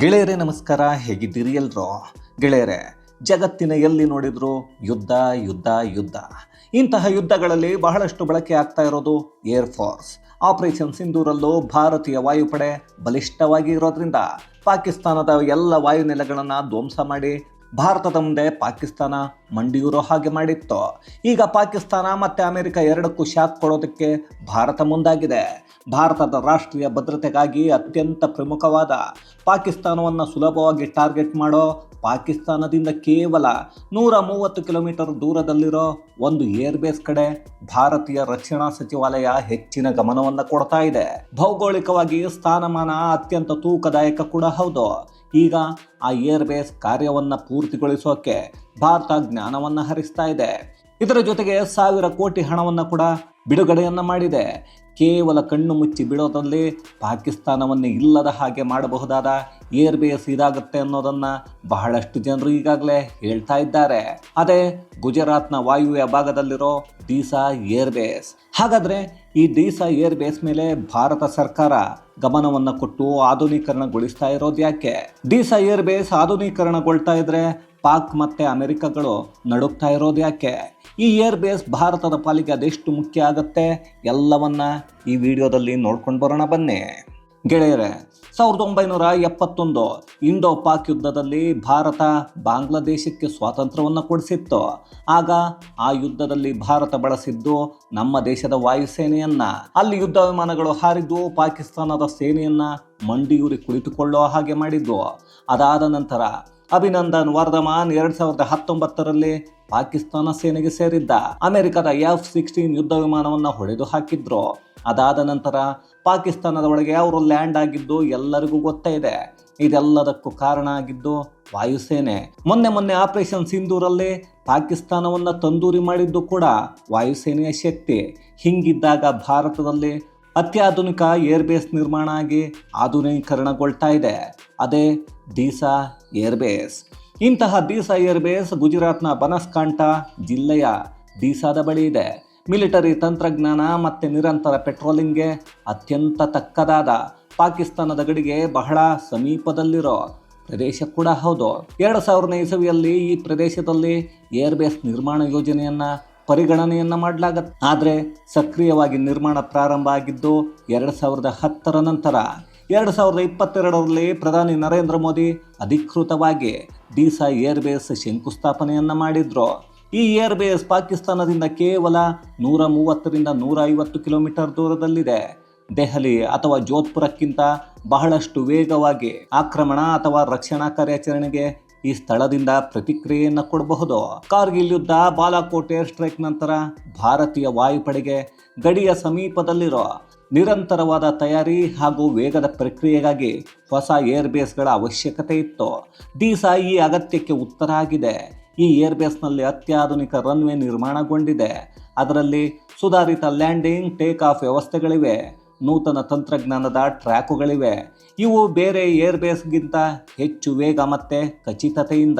ಗೆಳೆಯರೇ, ನಮಸ್ಕಾರ. ಹೇಗಿದ್ದೀರಿ ಎಲ್ರೋ? ಗೆಳೆಯರೇ, ಜಗತ್ತಿನ ಎಲ್ಲಿ ನೋಡಿದ್ರು ಯುದ್ಧ ಯುದ್ಧ ಯುದ್ಧ. ಇಂತಹ ಯುದ್ಧಗಳಲ್ಲಿ ಬಹಳಷ್ಟು ಬಳಕೆ ಆಗ್ತಾ ಇರೋದು ಏರ್ ಫೋರ್ಸ್ ಆಪರೇಷನ್ ಸಿಂಧೂರಲ್ಲೂ ಭಾರತೀಯ ವಾಯುಪಡೆ ಬಲಿಷ್ಠವಾಗಿ ಇರೋದ್ರಿಂದ ಪಾಕಿಸ್ತಾನದ ಎಲ್ಲ ವಾಯುನೆಲೆಗಳನ್ನು ಧ್ವಂಸ ಮಾಡಿ ಭಾರತದ ಮುಂದೆ ಪಾಕಿಸ್ತಾನ ಮಂಡಿಯೂರೋ ಹಾಗೆ ಮಾಡಿತ್ತು. ಈಗ ಪಾಕಿಸ್ತಾನ ಮತ್ತು ಅಮೆರಿಕ ಎರಡಕ್ಕೂ ಶಾಕ್ ಕೊಡೋದಕ್ಕೆ ಭಾರತ ಮುಂದಾಗಿದೆ. ಭಾರತದ ರಾಷ್ಟ್ರೀಯ ಭದ್ರತೆಗಾಗಿ ಅತ್ಯಂತ ಪ್ರಮುಖವಾದ ಪಾಕಿಸ್ತಾನವನ್ನು ಸುಲಭವಾಗಿ ಟಾರ್ಗೆಟ್ ಮಾಡೋ ಪಾಕಿಸ್ತಾನದಿಂದ ಕೇವಲ ನೂರ ಮೂವತ್ತು ಕಿಲೋಮೀಟರ್ ದೂರದಲ್ಲಿರೋ ಒಂದು ಏರ್ಬೇಸ್ ಕಡೆ ಭಾರತೀಯ ರಕ್ಷಣಾ ಸಚಿವಾಲಯ ಹೆಚ್ಚಿನ ಗಮನವನ್ನು ಕೊಡ್ತಾ ಇದೆ. ಭೌಗೋಳಿಕವಾಗಿ ಸ್ಥಾನಮಾನ ಅತ್ಯಂತ ತೂಕದಾಯಕ ಕೂಡ ಹೌದು. ಈಗ ಆ ಏರ್ ಬೇಸ್ ಕಾರ್ಯವನ್ನು ಪೂರ್ತಿಗೊಳಿಸೋಕೆ ಭಾರತ ಜ್ಞಾನವನ್ನು ಹರಿಸ್ತಾ ಇದೆ. ಇದರ ಜೊತೆಗೆ ಸಾವಿರ ಕೋಟಿ ಹಣವನ್ನು ಕೂಡ ಬಿಡುಗಡೆಯನ್ನು ಮಾಡಿದೆ. ಕೇವಲ ಕಣ್ಣು ಮುಚ್ಚಿ ಬಿಡೋದ್ರಲ್ಲಿ ಪಾಕಿಸ್ತಾನವನ್ನು ಇಲ್ಲದ ಹಾಗೆ ಮಾಡಬಹುದಾದ ಏರ್ ಬೇಸ್ ಇದಾಗುತ್ತೆ ಅನ್ನೋದನ್ನು ಬಹಳಷ್ಟು ಜನರು ಈಗಾಗಲೇ ಹೇಳ್ತಾ ಇದ್ದಾರೆ. ಅದೇ ಗುಜರಾತ್ನ ವಾಯುವ್ಯ ಭಾಗದಲ್ಲಿರೋ ಡೀಸಾ ಏರ್ ಬೇಸ್ ಹಾಗಾದರೆ ಈ ಡೀಸಾ ಏರ್ ಬೇಸ್ ಮೇಲೆ ಭಾರತ ಸರ್ಕಾರ ಗಮನವನ್ನು ಕೊಟ್ಟು ಆಧುನೀಕರಣಗೊಳಿಸ್ತಾ ಇರೋದು ಯಾಕೆ ಡೀಸಾ ಏರ್ ಬೇಸ್ ಆಧುನೀಕರಣಗೊಳ್ತಾ ಇದ್ರೆ ಪಾಕ್ ಮತ್ತು ಅಮೆರಿಕಗಳು ನಡುಕ್ತಾ ಇರೋದು ಯಾಕೆ? ಈ ಏರ್ ಬೇಸ್ ಭಾರತದ ಪಾಲಿಗೆ ಅದೆಷ್ಟು ಮುಖ್ಯ ಆಗುತ್ತೆ? ಎಲ್ಲವನ್ನ ಈ ವಿಡಿಯೋದಲ್ಲಿ ನೋಡ್ಕೊಂಡು ಬರೋಣ ಬನ್ನಿ. ಗೆಳೆಯರೆ, ಸಾವಿರದ ಒಂಬೈನೂರ ಎಪ್ಪತ್ತೊಂದು ಇಂಡೋ ಪಾಕ್ ಯುದ್ಧದಲ್ಲಿ ಭಾರತ ಬಾಂಗ್ಲಾದೇಶಕ್ಕೆ ಸ್ವಾತಂತ್ರ್ಯವನ್ನು ಕೊಡಿಸಿತ್ತು. ಆಗ ಆ ಯುದ್ಧದಲ್ಲಿ ಭಾರತ ಬಳಸಿದ್ದು ನಮ್ಮ ದೇಶದ ವಾಯುಸೇನೆಯನ್ನ. ಅಲ್ಲಿ ಯುದ್ಧ ವಿಮಾನಗಳು ಹಾರಿದ್ದು ಪಾಕಿಸ್ತಾನದ ಸೇನೆಯನ್ನ ಮಂಡಿಯೂರಿ ಕುಳಿತುಕೊಳ್ಳೋ ಹಾಗೆ ಮಾಡಿದ್ವು ಅದಾದ ನಂತರ ಅಭಿನಂದನ್ ವರ್ಧಮಾನ್ ಎರಡ್ ಸಾವಿರದ ಹತ್ತೊಂಬತ್ತರಲ್ಲಿ ಪಾಕಿಸ್ತಾನ ಸೇನೆಗೆ ಸೇರಿದ್ದ. ಅಮೆರಿಕದ ಎಫ್ ಸಿಕ್ಸ್ಟೀನ್ ಯುದ್ಧ ವಿಮಾನವನ್ನು ಹೊಡೆದು ಹಾಕಿದ್ರು. ಅದಾದ ನಂತರ ಪಾಕಿಸ್ತಾನದ ಒಳಗೆ ಅವರು ಲ್ಯಾಂಡ್ ಆಗಿದ್ದು ಎಲ್ಲರಿಗೂ ಗೊತ್ತೇ ಇದೆ. ಇದೆಲ್ಲದಕ್ಕೂ ಕಾರಣ ಆಗಿದ್ದು ವಾಯುಸೇನೆ. ಮೊನ್ನೆ ಮೊನ್ನೆ ಆಪರೇಷನ್ ಸಿಂಧೂರಲ್ಲಿ ಪಾಕಿಸ್ತಾನವನ್ನು ತಂದೂರಿ ಮಾಡಿದ್ದು ಕೂಡ ವಾಯುಸೇನೆಯ ಶಕ್ತಿ. ಹಿಂಗಿದ್ದಾಗ ಭಾರತದಲ್ಲಿ ಅತ್ಯಾಧುನಿಕ ಏರ್ಬೇಸ್ ನಿರ್ಮಾಣ ಆಗಿ ಆಧುನೀಕರಣಗೊಳ್ತಾ ಇದೆ. ಅದೇ ದೀಸಾ ಏರ್ಬೇಸ್. ಇಂತಹ ದೀಸಾ ಏರ್ಬೇಸ್ ಗುಜರಾತ್ನ ಬನಸ್ಕಾಂಠ ಜಿಲ್ಲೆಯ ದೀಸಾದ ಬಳಿ ಇದೆ. ಮಿಲಿಟರಿ ತಂತ್ರಜ್ಞಾನ ಮತ್ತು ನಿರಂತರ ಪೆಟ್ರೋಲಿಂಗ್ಗೆ ಅತ್ಯಂತ ತಕ್ಕದಾದ ಪಾಕಿಸ್ತಾನದ ಗಡಿಗೆ ಬಹಳ ಸಮೀಪದಲ್ಲಿರೋ ಪ್ರದೇಶ ಕೂಡ ಹೌದು. ಎರಡು ಸಾವಿರದ ಇಸವಿಯಲ್ಲಿ ಈ ಪ್ರದೇಶದಲ್ಲಿ ಏರ್ಬೇಸ್ ನಿರ್ಮಾಣ ಯೋಜನೆಯನ್ನು ಪರಿಗಣನೆಯನ್ನ ಮಾಡಲಾಗತ್ತೆ. ಆದರೆ ಸಕ್ರಿಯವಾಗಿ ನಿರ್ಮಾಣ ಪ್ರಾರಂಭ ಆಗಿದ್ದು ಎರಡು ಸಾವಿರದ ಹತ್ತರ ನಂತರ. ಎರಡು ಸಾವಿರದ ಇಪ್ಪತ್ತೆರಡರಲ್ಲಿ ಪ್ರಧಾನಿ ನರೇಂದ್ರ ಮೋದಿ ಅಧಿಕೃತವಾಗಿ ಡಿಸಾ ಏರ್ಬೇಸ್ ಶಂಕುಸ್ಥಾಪನೆಯನ್ನು ಮಾಡಿದ್ರು. ಈ ಏರ್ಬೇಸ್ ಪಾಕಿಸ್ತಾನದಿಂದ ಕೇವಲ ನೂರ ಮೂವತ್ತರಿಂದ ನೂರ ಐವತ್ತು ಕಿಲೋಮೀಟರ್ ದೂರದಲ್ಲಿದೆ. ದೆಹಲಿ ಅಥವಾ ಜೋಧ್ಪುರಕ್ಕಿಂತ ಬಹಳಷ್ಟು ವೇಗವಾಗಿ ಆಕ್ರಮಣ ಅಥವಾ ರಕ್ಷಣಾ ಕಾರ್ಯಾಚರಣೆಗೆ ಈ ಸ್ಥಳದಿಂದ ಪ್ರತಿಕ್ರಿಯೆಯನ್ನು ಕೊಡಬಹುದು? ಕಾರ್ಗಿಲ್ ಯುದ್ಧ ಬಾಲಾಕೋಟ್ ಸ್ಟ್ರೈಕ್ ನಂತರ ಭಾರತೀಯ ವಾಯುಪಡೆಗೆ ಗಡಿಯ ಸಮೀಪದಲ್ಲಿರೋ ನಿರಂತರವಾದ ತಯಾರಿ ಹಾಗೂ ವೇಗದ ಪ್ರಕ್ರಿಯೆಗಾಗಿ ಹೊಸ ಏರ್ಬೇಸ್ಗಳ ಅವಶ್ಯಕತೆ ಇತ್ತು. ದೀಸಾ ಈ ಅಗತ್ಯಕ್ಕೆ ಉತ್ತರ ಆಗಿದೆ. ಈ ಏರ್ಬೇಸ್ನಲ್ಲಿ ಅತ್ಯಾಧುನಿಕ ರನ್ವೇ ನಿರ್ಮಾಣಗೊಂಡಿದೆ. ಅದರಲ್ಲಿ ಸುಧಾರಿತ ಲ್ಯಾಂಡಿಂಗ್ ಟೇಕ್ ಆಫ್ ವ್ಯವಸ್ಥೆಗಳಿವೆ. ನೂತನ ತಂತ್ರಜ್ಞಾನದ ಟ್ರ್ಯಾಕುಗಳಿವೆ. ಇವು ಬೇರೆ ಏರ್ಬೇಸ್ಗಿಂತ ಹೆಚ್ಚು ವೇಗ ಮತ್ತು ಖಚಿತತೆಯಿಂದ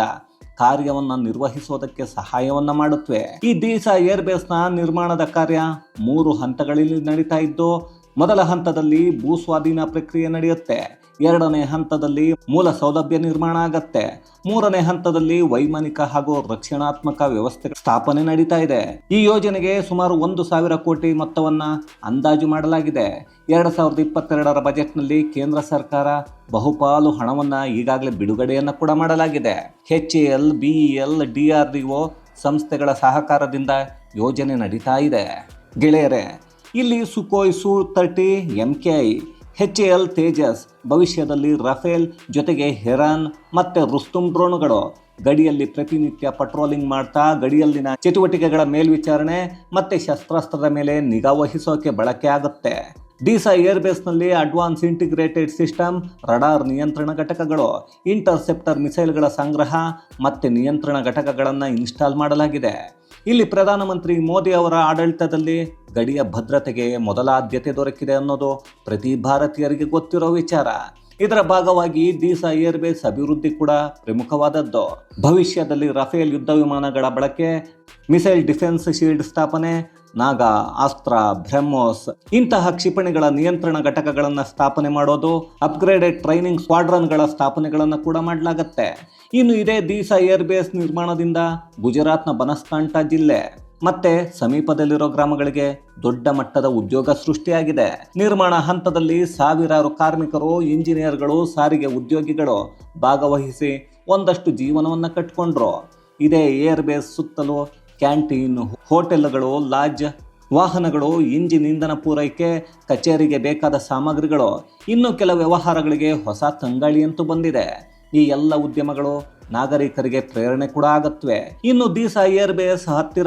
ಕಾರ್ಯವನ್ನು ನಿರ್ವಹಿಸೋದಕ್ಕೆ ಸಹಾಯವನ್ನು ಮಾಡುತ್ತವೆ. ಈ ದೀಸಾ ಏರ್ಬೇಸ್ನ ನಿರ್ಮಾಣದ ಕಾರ್ಯ ಮೂರು ಹಂತಗಳಲ್ಲಿ ನಡೀತಾ ಇದ್ದು, ಮೊದಲ ಹಂತದಲ್ಲಿ ಭೂಸ್ವಾಧೀನ ಪ್ರಕ್ರಿಯೆ ನಡೆಯುತ್ತೆ. ಎರಡನೇ ಹಂತದಲ್ಲಿ ಮೂಲ ಸೌಲಭ್ಯ ನಿರ್ಮಾಣ ಆಗತ್ತೆ. ಮೂರನೇ ಹಂತದಲ್ಲಿ ವೈಮಾನಿಕ ಹಾಗೂ ರಕ್ಷಣಾತ್ಮಕ ವ್ಯವಸ್ಥೆ ಸ್ಥಾಪನೆ ನಡೀತಾ ಇದೆ. ಈ ಯೋಜನೆಗೆ ಸುಮಾರು ಒಂದು ಸಾವಿರ ಕೋಟಿ ಮೊತ್ತವನ್ನ ಅಂದಾಜು ಮಾಡಲಾಗಿದೆ. ಎರಡು ಸಾವಿರದ ಇಪ್ಪತ್ತೆರಡರ ಬಜೆಟ್ನಲ್ಲಿ ಕೇಂದ್ರ ಸರ್ಕಾರ ಬಹುಪಾಲು ಹಣವನ್ನ ಈಗಾಗಲೇ ಬಿಡುಗಡೆಯನ್ನ ಕೂಡ ಮಾಡಲಾಗಿದೆ. H A L BEL DRDO ಸಂಸ್ಥೆಗಳ ಸಹಕಾರದಿಂದ ಯೋಜನೆ ನಡೀತಾ ಇದೆ. ಗೆಳೆಯರೇ, ಇಲ್ಲಿ Sukhoi Su thirty, M K I H L Tejas, ಭವಿಷ್ಯದಲ್ಲಿ ರಫೇಲ್ ಜೊತೆಗೆ ಹೆರಾನ್ ಮತ್ತೆ ರುಸ್ತುಮ್ ಡ್ರೋನುಗಳು ಗಡಿಯಲ್ಲಿ ಪ್ರತಿನಿತ್ಯ ಪಟ್ರೋಲಿಂಗ್ ಮಾಡ್ತಾ, ಗಡಿಯಲ್ಲಿನ ಚಟುವಟಿಕೆಗಳ ಮೇಲ್ವಿಚಾರಣೆ ಮತ್ತೆ ಶಸ್ತ್ರಾಸ್ತ್ರದ ಮೇಲೆ ನಿಗಾ ವಹಿಸೋಕೆ ಬಳಕೆ ಆಗುತ್ತೆ. ಡಿಸಾ ಏರ್ಬೇಸ್ನಲ್ಲಿ ಅಡ್ವಾನ್ಸ್ ಇಂಟಿಗ್ರೇಟೆಡ್ ಸಿಸ್ಟಮ್, ರಡಾರ್ ನಿಯಂತ್ರಣ ಘಟಕಗಳು, ಇಂಟರ್ಸೆಪ್ಟರ್ ಮಿಸೈಲ್ಗಳ ಸಂಗ್ರಹ ಮತ್ತೆ ನಿಯಂತ್ರಣ ಘಟಕಗಳನ್ನು ಇನ್ಸ್ಟಾಲ್ ಮಾಡಲಾಗಿದೆ. ಇಲ್ಲಿ ಪ್ರಧಾನಮಂತ್ರಿ ಮೋದಿ ಅವರ ಆಡಳಿತದಲ್ಲಿ ಗಡಿಯ ಭದ್ರತೆಗೆ ಮೊದಲ ಆದ್ಯತೆ ದೊರಕಿದೆ ಅನ್ನೋದು ಪ್ರತಿ ಭಾರತೀಯರಿಗೆ ಗೊತ್ತಿರೋ ವಿಚಾರ. ಇದರ ಭಾಗವಾಗಿ ದೀಸಾ ಏರ್ಬೇಸ್ ಅಭಿವೃದ್ಧಿ ಕೂಡ ಪ್ರಮುಖವಾದದ್ದು. ಭವಿಷ್ಯದಲ್ಲಿ ರಫೇಲ್ ಯುದ್ಧ ವಿಮಾನಗಳ ಬಳಕೆ, ಮಿಸೈಲ್ ಡಿಫೆನ್ಸ್ ಶೀಲ್ಡ್ ಸ್ಥಾಪನೆ, ನಾಗಾ ಅಸ್ತ್ರ ಬ್ರಹ್ಮೋಸ್ ಇಂತಹ ಕ್ಷಿಪಣಿಗಳ ನಿಯಂತ್ರಣ ಘಟಕಗಳನ್ನು ಸ್ಥಾಪನೆ ಮಾಡೋದು, ಅಪ್ಗ್ರೇಡೆಡ್ ಟ್ರೈನಿಂಗ್ ಸ್ಕ್ವಾಡ್ರನ್ಗಳ ಸ್ಥಾಪನೆಗಳನ್ನು ಕೂಡ ಮಾಡಲಾಗತ್ತೆ. ಇನ್ನು ಇದೇ ದೀಸಾ ಏರ್ಬೇಸ್ ನಿರ್ಮಾಣದಿಂದ ಗುಜರಾತ್ನ ಬನಸ್ಕಾಂಠ ಜಿಲ್ಲೆ. ಮತ್ತೆ ಸಮೀಪದಲ್ಲಿರೋ ಗ್ರಾಮಗಳಿಗೆ ದೊಡ್ಡ ಮಟ್ಟದ ಉದ್ಯೋಗ ಸೃಷ್ಟಿಯಾಗಿದೆ. ನಿರ್ಮಾಣ ಹಂತದಲ್ಲಿ ಸಾವಿರಾರು ಕಾರ್ಮಿಕರು, ಇಂಜಿನಿಯರ್ಗಳು, ಸಾರಿಗೆ ಉದ್ಯೋಗಿಗಳು ಭಾಗವಹಿಸಿ ಒಂದಷ್ಟು ಜೀವನವನ್ನು ಕಟ್ಕೊಂಡ್ರು. ಇದೇ ಏರ್ಬೇಸ್ ಸುತ್ತಲೂ ಕ್ಯಾಂಟೀನ್, ಹೋಟೆಲ್ಗಳು, ಲಾಡ್ಜ್, ವಾಹನಗಳು, ಇಂಜಿನ್ ಇಂಧನ ಪೂರೈಕೆ, ಕಚೇರಿಗೆ ಬೇಕಾದ ಸಾಮಗ್ರಿಗಳು, ಇನ್ನು ಕೆಲ ವ್ಯವಹಾರಗಳಿಗೆ ಹೊಸ ತಂಗಾಳಿಯಂತೂ ಬಂದಿದೆ. ಈ ಎಲ್ಲ ಉದ್ಯಮಗಳು ನಾಗರಿಕರಿಗೆ ಪ್ರೇರಣೆ ಕೂಡ ಆಗತ್ವೆ. ಇನ್ನು ದೀಸಾ ಏರ್ಬೇಸ್ ಹತ್ತಿರ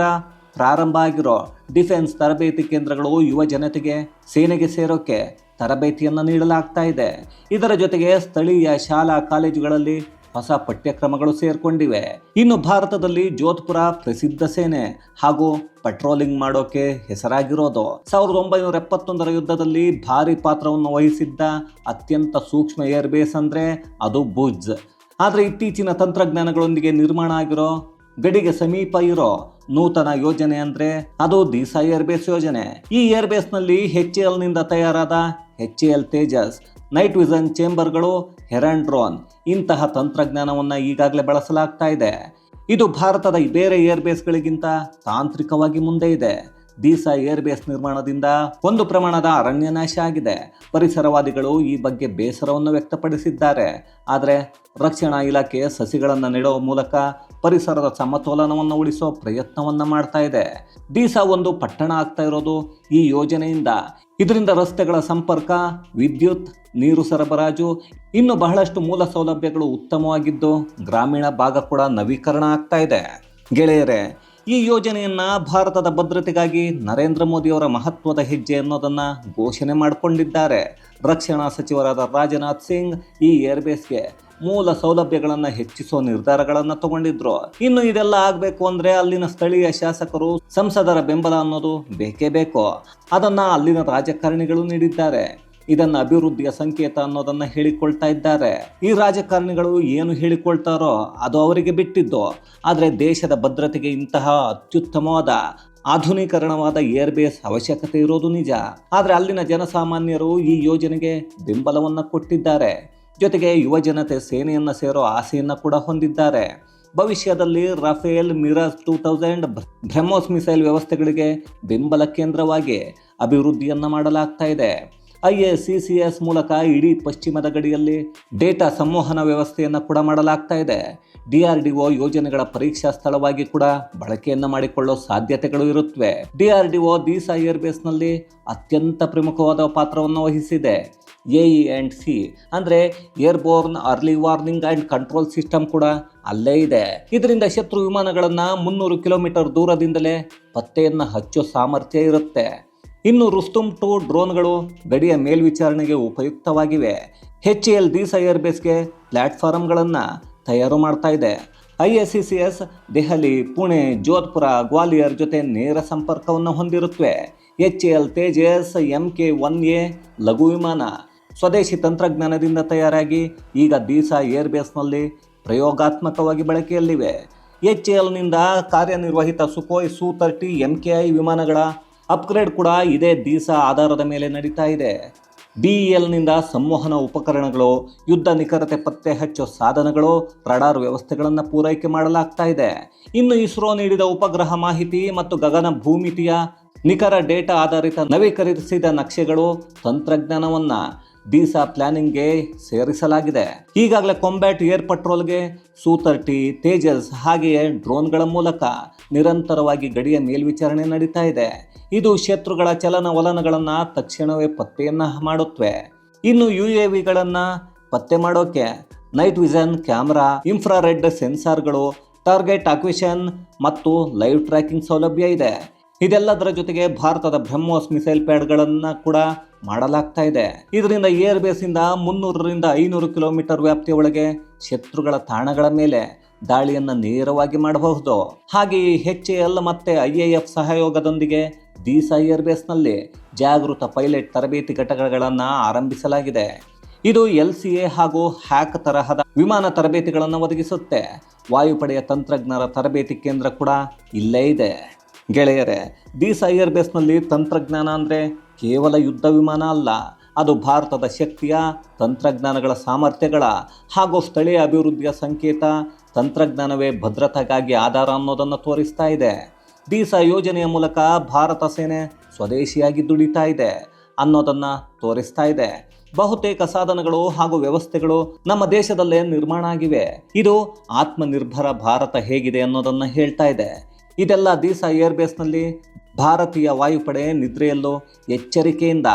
ಪ್ರಾರಂಭ ಆಗಿರೋ ಡಿಫೆನ್ಸ್ ತರಬೇತಿ ಕೇಂದ್ರಗಳು ಯುವ ಜನತೆಗೆ ಸೇನೆಗೆ ಸೇರೋಕೆ ತರಬೇತಿಯನ್ನು ನೀಡಲಾಗ್ತಾ ಇದೆ. ಇದರ ಜೊತೆಗೆ ಸ್ಥಳೀಯ ಶಾಲಾ ಕಾಲೇಜುಗಳಲ್ಲಿ ಹೊಸ ಪಠ್ಯಕ್ರಮಗಳು ಸೇರ್ಕೊಂಡಿವೆ. ಇನ್ನು ಭಾರತದಲ್ಲಿ ಜೋಧ್ಪುರ ಪ್ರಸಿದ್ಧ ಸೇನೆ ಹಾಗೂ ಪೆಟ್ರೋಲಿಂಗ್ ಮಾಡೋಕೆ ಹೆಸರಾಗಿರೋದು. ಸಾವಿರದ ಒಂಬೈನೂರ ಎಪ್ಪತ್ತೊಂದರ ಯುದ್ಧದಲ್ಲಿ ಭಾರಿ ಪಾತ್ರವನ್ನು ವಹಿಸಿದ್ದ ಅತ್ಯಂತ ಸೂಕ್ಷ್ಮ ಏರ್ಬೇಸ್ ಅಂದ್ರೆ ಅದು ಬುಜ್ ಆದರೆ ಇತ್ತೀಚಿನ ತಂತ್ರಜ್ಞಾನಗಳೊಂದಿಗೆ ನಿರ್ಮಾಣ ಆಗಿರೋ ಗಡಿಗೆ ಸಮೀಪ ಇರೋ ನೂತನ ಯೋಜನೆ ಅಂದ್ರೆ ಅದು ದಿಸಾ ಏರ್ಬೇಸ್ ಯೋಜನೆ. ಈ ಏರ್ಬೇಸ್ನಲ್ಲಿ ಹೆಚ್ ಎಲ್ನಿಂದ ತಯಾರಾದ H L Tejas, night vision ಚೇಂಬರ್ಗಳು ಹೆರನ್ drone ಇಂತಹ ತಂತ್ರಜ್ಞಾನವನ್ನು ಈಗಾಗಲೇ ಬಳಸಲಾಗ್ತಾ ಇದೆ. ಇದು ಭಾರತದ ಬೇರೆ ಏರ್ಬೇಸ್ಗಳಿಗಿಂತ ತಾಂತ್ರಿಕವಾಗಿ ಮುಂದೆ ಇದೆ. ದೀಸಾ ಏರ್ಬೇಸ್ ನಿರ್ಮಾಣದಿಂದ ಒಂದು ಪ್ರಮಾಣದ ಅರಣ್ಯನಾಶ ಆಗಿದೆ. ಪರಿಸರವಾದಿಗಳು ಈ ಬಗ್ಗೆ ಬೇಸರವನ್ನು ವ್ಯಕ್ತಪಡಿಸಿದ್ದಾರೆ. ಆದರೆ ರಕ್ಷಣಾ ಇಲಾಖೆ ಸಸಿಗಳನ್ನು ನೆಡುವ ಮೂಲಕ ಪರಿಸರದ ಸಮತೋಲನವನ್ನು ಉಳಿಸುವ ಪ್ರಯತ್ನವನ್ನು ಮಾಡ್ತಾ ಇದೆ. ದೀಸಾ ಒಂದು ಪಟ್ಟಣ ಆಗ್ತಾ ಇರೋದು ಈ ಯೋಜನೆಯಿಂದ. ಇದರಿಂದ ರಸ್ತೆಗಳ ಸಂಪರ್ಕ, ವಿದ್ಯುತ್, ನೀರು ಸರಬರಾಜು, ಇನ್ನು ಬಹಳಷ್ಟು ಮೂಲ ಸೌಲಭ್ಯಗಳು ಉತ್ತಮವಾಗಿದ್ದು ಗ್ರಾಮೀಣ ಭಾಗ ಕೂಡ ನವೀಕರಣ ಆಗ್ತಾ ಇದೆ. ಗೆಳೆಯರೇ ಈ ಯೋಜನೆಯನ್ನ ಭಾರತದ ಭದ್ರತೆಗಾಗಿ ನರೇಂದ್ರ ಮೋದಿಯವರ ಮಹತ್ವದ ಹೆಜ್ಜೆ ಅನ್ನೋದನ್ನ ಘೋಷಣೆ ಮಾಡಿಕೊಂಡಿದ್ದಾರೆ. ರಕ್ಷಣಾ ಸಚಿವರಾದ ರಾಜನಾಥ್ ಸಿಂಗ್ ಈ ಏರ್ಬೇಸ್ಗೆ ಮೂಲ ಸೌಲಭ್ಯಗಳನ್ನು ಹೆಚ್ಚಿಸೋ ನಿರ್ಧಾರಗಳನ್ನು ತಗೊಂಡಿದ್ರು. ಇನ್ನು ಇದೆಲ್ಲ ಆಗಬೇಕು ಅಂದ್ರೆ ಅಲ್ಲಿನ ಸ್ಥಳೀಯ ಶಾಸಕರು ಸಂಸದರ ಬೆಂಬಲ ಅನ್ನೋದು ಬೇಕೇ ಬೇಕು. ಅದನ್ನ ಅಲ್ಲಿನ ರಾಜಕಾರಣಿಗಳು ನೀಡಿದ್ದಾರೆ. ಇದನ್ನ ಅಭಿವೃದ್ಧಿಯ ಸಂಕೇತ ಅನ್ನೋದನ್ನ ಹೇಳಿಕೊಳ್ತಾ ಇದ್ದಾರೆ. ಈ ರಾಜಕಾರಣಿಗಳು ಏನು ಹೇಳಿಕೊಳ್ತಾರೋ ಅದು ಅವರಿಗೆ ಬಿಟ್ಟಿದ್ದು. ಆದರೆ ದೇಶದ ಭದ್ರತೆಗೆ ಇಂತಹ ಅತ್ಯುತ್ತಮವಾದ ಆಧುನೀಕರಣವಾದ ಏರ್ಬೇಸ್ ಅವಶ್ಯಕತೆ ಇರೋದು ನಿಜ. ಆದರೆ ಅಲ್ಲಿನ ಜನಸಾಮಾನ್ಯರು ಈ ಯೋಜನೆಗೆ ಬೆಂಬಲವನ್ನು ಕೊಟ್ಟಿದ್ದಾರೆ. ಜೊತೆಗೆ ಯುವ ಜನತೆ ಸೇನೆಯನ್ನು ಸೇರೋ ಆಸೆಯನ್ನು ಕೂಡ ಹೊಂದಿದ್ದಾರೆ. ಭವಿಷ್ಯದಲ್ಲಿ Rafale Mirage two thousand BrahMos missile ವ್ಯವಸ್ಥೆಗಳಿಗೆ ಬೆಂಬಲ ಕೇಂದ್ರವಾಗಿ ಅಭಿವೃದ್ಧಿಯನ್ನು ಮಾಡಲಾಗ್ತಾ ಇದೆ. I A C C S ಮೂಲಕ ಇಡೀ ಪಶ್ಚಿಮದ ಗಡಿಯಲ್ಲಿ ಡೇಟಾ ಸಂವಹನ ವ್ಯವಸ್ಥೆಯನ್ನು ಕೂಡ ಮಾಡಲಾಗ್ತಾ ಇದೆ. ಡಿ ಆರ್ ಡಿ ಒ ಯೋಜನೆಗಳ ಪರೀಕ್ಷಾ ಸ್ಥಳವಾಗಿ ಕೂಡ ಬಳಕೆಯನ್ನು ಮಾಡಿಕೊಳ್ಳೋ ಸಾಧ್ಯತೆಗಳು ಇರುತ್ತವೆ D R D O Deesa ಏರ್ಬೇಸ್ನಲ್ಲಿ ಅತ್ಯಂತ ಪ್ರಮುಖವಾದ ಪಾತ್ರವನ್ನು ವಹಿಸಿದೆ. ಎ ಇ ಆ್ಯಂಡ್ ಸಿ ಅಂದರೆ airborne early warning and control system ಕೂಡ ಅಲ್ಲೇ ಇದೆ. ಇದರಿಂದ ಶತ್ರು ವಿಮಾನಗಳನ್ನು ಮುನ್ನೂರು ಕಿಲೋಮೀಟರ್ ದೂರದಿಂದಲೇ ಪತ್ತೆಯನ್ನು ಹಚ್ಚೋ ಸಾಮರ್ಥ್ಯ ಇರುತ್ತೆ. ಇನ್ನು ರುಸ್ತುಮ್ ಟು ಡ್ರೋನ್ಗಳು ಗಡಿಯ ಮೇಲ್ವಿಚಾರಣೆಗೆ ಉಪಯುಕ್ತವಾಗಿವೆ. ಹೆಚ್ ಎಲ್ ದೀಸಾ ಏರ್ಬೇಸ್ಗೆ ಪ್ಲಾಟ್ಫಾರಂಗಳನ್ನು ತಯಾರು ಮಾಡ್ತಾ ಇದೆ. I S C C S Delhi, Pune, Jodhpur, Gwalior ಜೊತೆ ನೇರ ಸಂಪರ್ಕವನ್ನು ಹೊಂದಿರುತ್ತವೆ H L Tejas M K one A ಲಘು ವಿಮಾನ. ಸ್ವದೇಶಿ ತಂತ್ರಜ್ಞಾನದಿಂದ ತಯಾರಾಗಿ ಈಗ ದೀಸಾ ಏರ್ಬೇಸ್ನಲ್ಲಿ ಪ್ರಯೋಗಾತ್ಮಕವಾಗಿ ಬಳಕೆಯಲ್ಲಿವೆ. ಎಚ್ ಎಲ್ನಿಂದ ಕಾರ್ಯನಿರ್ವಹಿತ Sukhoi Su thirty M K I ವಿಮಾನಗಳ ಅಪ್ಗ್ರೇಡ್ ಕೂಡ ಇದೇ ದೀಸಾ ಆಧಾರದ ಮೇಲೆ ನಡೀತಾ ಇದೆ. ಬಿ ಎಲ್ನಿಂದ ಸಂವಹನ ಉಪಕರಣಗಳು, ಯುದ್ಧ ನಿಖರತೆ ಪತ್ತೆ ಹಚ್ಚೋ ಸಾಧನಗಳು, ರಡಾರ್ ವ್ಯವಸ್ಥೆಗಳನ್ನು ಪೂರೈಕೆ ಮಾಡಲಾಗ್ತಾ ಇದೆ. ಇನ್ನು ಇಸ್ರೋ ನೀಡಿದ ಉಪಗ್ರಹ ಮಾಹಿತಿ ಮತ್ತು ಗಗನ ಭೂಮಿತಿಯ ನಿಖರ ಡೇಟಾ ಆಧಾರಿತ ನವೀಕರಿಸಿದ ನಕ್ಷೆಗಳು ತಂತ್ರಜ್ಞಾನವನ್ನ ದೀಸಾ ಪ್ಲಾನಿಂಗ್ಗೆ ಸೇರಿಸಲಾಗಿದೆ. ಈಗಾಗಲೇ ಕಾಂಬ್ಯಾಟ್ ಏರ್ ಪೆಟ್ರೋಲ್ಗೆ ಸೂ ತರ್ಟಿ ತೇಜಸ್ ಹಾಗೆಯೇ ಡ್ರೋನ್ಗಳ ಮೂಲಕ ನಿರಂತರವಾಗಿ ಗಡಿಯ ಮೇಲ್ವಿಚಾರಣೆ ನಡೀತಾ ಇದೆ. ಇದು ಶತ್ರುಗಳ ಚಲನವಲನಗಳನ್ನು ತಕ್ಷಣವೇ ಪತ್ತೆಯನ್ನು ಮಾಡುತ್ತವೆ ಇನ್ನು ಯು ಎ ವಿಗಳನ್ನು ಪತ್ತೆ ಮಾಡೋಕೆ ನೈಟ್ ವಿಷನ್ ಕ್ಯಾಮ್ರಾ ಇನ್ಫ್ರಾರೆಡ್ ಸೆನ್ಸಾರ್ಗಳು ಟಾರ್ಗೆಟ್ ಅಕ್ವಿಷನ್ ಮತ್ತು ಲೈವ್ ಟ್ರ್ಯಾಕಿಂಗ್ ಸೌಲಭ್ಯ ಇದೆ. ಇದೆಲ್ಲದರ ಜೊತೆಗೆ ಭಾರತದ ಬ್ರಹ್ಮೋಸ್ ಮಿಸೈಲ್ ಪ್ಯಾಡ್ಗಳನ್ನು ಕೂಡ ಮಾಡಲಾಗ್ತಾ ಇದೆ. ಇದರಿಂದ ಏರ್ ಬೇಸಿಂದ ಮುನ್ನೂರರಿಂದ ಐನೂರು ಕಿಲೋಮೀಟರ್ ವ್ಯಾಪ್ತಿಯ ಒಳಗೆ ಶತ್ರುಗಳ ತಾಣಗಳ ಮೇಲೆ ದಾಳಿಯನ್ನು ನೇರವಾಗಿ ಮಾಡಬಹುದು. ಹಾಗೆ ಹೆಚ್ ಎಲ್ ಮತ್ತೆ ಐ ಎ ಎಫ್ ಸಹಯೋಗದೊಂದಿಗೆ ದೀಸಾ ಏರ್ಬೇಸ್ನಲ್ಲಿ ಜಾಗೃತ ಪೈಲಟ್ ತರಬೇತಿ ಘಟಕಗಳನ್ನು ಆರಂಭಿಸಲಾಗಿದೆ. ಇದು ಎಲ್ ಸಿ ಎ ಹಾಗೂ ಹ್ಯಾಕ್ ತರಹದ ವಿಮಾನ ತರಬೇತಿಗಳನ್ನು ಒದಗಿಸುತ್ತೆ. ವಾಯುಪಡೆಯ ತಂತ್ರಜ್ಞರ ತರಬೇತಿ ಕೇಂದ್ರ ಕೂಡ ಇಲ್ಲೇ ಇದೆ. ಗೆಳೆಯರೆ ದಿಸ್ ಐಯರ್ ಬೇಸ್ನಲ್ಲಿ ತಂತ್ರಜ್ಞಾನ ಅಂದರೆ ಕೇವಲ ಯುದ್ಧ ವಿಮಾನ ಅಲ್ಲ, ಅದು ಭಾರತದ ಶಕ್ತಿಯ, ತಂತ್ರಜ್ಞಾನಗಳ ಸಾಮರ್ಥ್ಯಗಳ ಹಾಗೂ ಸ್ಥಳೀಯ ಅಭಿವೃದ್ಧಿಯ ಸಂಕೇತ, ತಂತ್ರಜ್ಞಾನವೇ ಭದ್ರತೆಗಾಗಿ ಆಧಾರ ಅನ್ನೋದನ್ನು ತೋರಿಸ್ತಾ ಇದೆ. ದೀಸಾ ಯೋಜನೆಯ ಮೂಲಕ ಭಾರತ ಸೇನೆ ಸ್ವದೇಶಿಯಾಗಿ ದುಡಿತಾ ಇದೆ ಅನ್ನೋದನ್ನು ತೋರಿಸ್ತಾ ಇದೆ. ಬಹುತೇಕ ಸಾಧನಗಳು ಹಾಗೂ ವ್ಯವಸ್ಥೆಗಳು ನಮ್ಮ ದೇಶದಲ್ಲೇ ನಿರ್ಮಾಣ ಆಗಿವೆ. ಇದು ಆತ್ಮನಿರ್ಭರ ಭಾರತ ಹೇಗಿದೆ ಅನ್ನೋದನ್ನು ಹೇಳ್ತಾ ಇದೆ. ಇದೆಲ್ಲ ದೀಸಾ ಏರ್ಬೇಸ್ನಲ್ಲಿ ಭಾರತೀಯ ವಾಯುಪಡೆ ನಿದ್ರೆಯಲ್ಲೂ ಎಚ್ಚರಿಕೆಯಿಂದ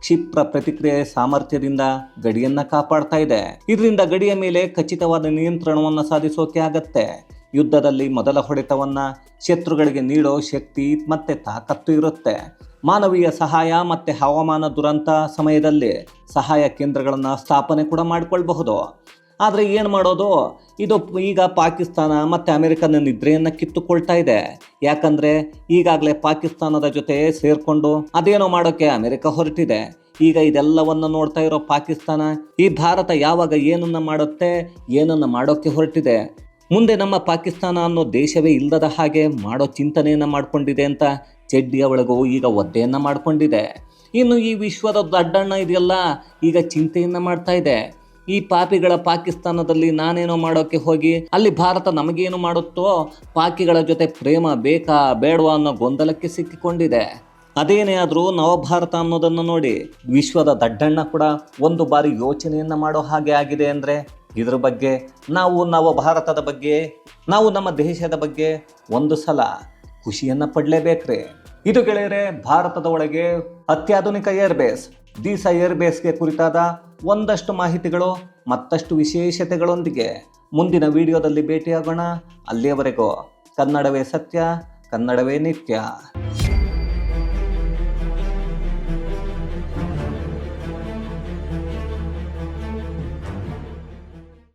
ಕ್ಷಿಪ್ರ ಪ್ರತಿಕ್ರಿಯೆ ಸಾಮರ್ಥ್ಯದಿಂದ ಗಡಿಯನ್ನ ಕಾಪಾಡ್ತಾ ಇದೆ. ಇದರಿಂದ ಗಡಿಯ ಮೇಲೆ ಖಚಿತವಾದ ನಿಯಂತ್ರಣವನ್ನು ಸಾಧಿಸೋಕೆ ಆಗತ್ತೆ. ಯುದ್ಧದಲ್ಲಿ ಮೊದಲ ಹೊಡೆತವನ್ನ ಶತ್ರುಗಳಿಗೆ ನೀಡೋ ಶಕ್ತಿ ಮತ್ತೆ ತಾಕತ್ತು ಇರುತ್ತೆ. ಮಾನವೀಯ ಸಹಾಯ ಮತ್ತೆ ಹವಾಮಾನ ದುರಂತ ಸಮಯದಲ್ಲಿ ಸಹಾಯ ಕೇಂದ್ರಗಳನ್ನು ಸ್ಥಾಪನೆ ಕೂಡ ಮಾಡಿಕೊಳ್ಬಹುದು. ಆದರೆ ಏನು ಮಾಡೋದು? ಇದು ಈಗ ಪಾಕಿಸ್ತಾನ ಮತ್ತು ಅಮೆರಿಕನ ನಿದ್ರೆಯನ್ನು ಕಿತ್ತುಕೊಳ್ತಾ ಇದೆ. ಯಾಕಂದರೆ ಈಗಾಗಲೇ ಪಾಕಿಸ್ತಾನದ ಜೊತೆ ಸೇರಿಕೊಂಡು ಅದೇನೋ ಮಾಡೋಕ್ಕೆ ಅಮೆರಿಕ ಹೊರಟಿದೆ. ಈಗ ಇದೆಲ್ಲವನ್ನು ನೋಡ್ತಾ ಇರೋ ಪಾಕಿಸ್ತಾನ, ಈ ಭಾರತ ಯಾವಾಗ ಏನನ್ನು ಮಾಡುತ್ತೆ, ಏನನ್ನು ಮಾಡೋಕ್ಕೆ ಹೊರಟಿದೆ? ಮುಂದೆ ನಮ್ಮ ಪಾಕಿಸ್ತಾನ ಅನ್ನೋ ದೇಶವೇ ಇಲ್ಲದ ಹಾಗೆ ಮಾಡೋ ಚಿಂತನೆಯನ್ನು ಮಾಡಿಕೊಂಡಿದೆ ಅಂತ ಚೆಡ್ಡಿಯ ಒಳಗೂ ಈಗ ಒದ್ದೆಯನ್ನು ಮಾಡಿಕೊಂಡಿದೆ. ಇನ್ನು ಈ ವಿಶ್ವದ ದಡ್ಡಣ್ಣ ಇದೆಯಲ್ಲ, ಈಗ ಚಿಂತೆಯನ್ನು ಮಾಡ್ತಾ ಇದೆ. ಈ ಪಾಪಿಗಳ ಪಾಕಿಸ್ತಾನದಲ್ಲಿ ನಾನೇನೋ ಮಾಡೋಕ್ಕೆ ಹೋಗಿ, ಅಲ್ಲಿ ಭಾರತ ನಮಗೇನು ಮಾಡುತ್ತೋ, ಪಾಕಿಗಳ ಜೊತೆ ಪ್ರೇಮ ಬೇಕಾ ಬೇಡವಾ ಅನ್ನೋ ಗೊಂದಲಕ್ಕೆ ಸಿಕ್ಕಿಕೊಂಡಿದೆ. ಅದೇನೇ ಆದರೂ ನವಭಾರತ ಅನ್ನೋದನ್ನು ನೋಡಿ, ವಿಶ್ವದ ದಡ್ಡಣ್ಣ ಕೂಡ ಒಂದು ಬಾರಿ ಯೋಚನೆಯನ್ನು ಮಾಡೋ ಹಾಗೆ ಆಗಿದೆ ಅಂದರೆ, ಇದ್ರ ಬಗ್ಗೆ, ನಾವು ನವ ಭಾರತದ ಬಗ್ಗೆ, ನಾವು ನಮ್ಮ ದೇಶದ ಬಗ್ಗೆ ಒಂದು ಸಲ ಖುಷಿಯನ್ನು ಪಡಲೇಬೇಕ್ರಿ. ಇದು ಗೆಳೆಯರೆ, ಭಾರತದ ಒಳಗೆ ಅತ್ಯಾಧುನಿಕ ಏರ್ಬೇಸ್ ದೀಸಾ ಏರ್ಬೇಸ್ಗೆ ಕುರಿತಾದ ಒಂದಷ್ಟು ಮಾಹಿತಿಗಳು, ಮತ್ತಷ್ಟು ವಿಶೇಷತೆಗಳೊಂದಿಗೆ ಮುಂದಿನ ವಿಡಿಯೋದಲ್ಲಿ ಭೇಟಿಯಾಗೋಣ. ಅಲ್ಲಿಯವರೆಗೂ ಕನ್ನಡವೇ ಸತ್ಯ, ಕನ್ನಡವೇ ನಿತ್ಯ.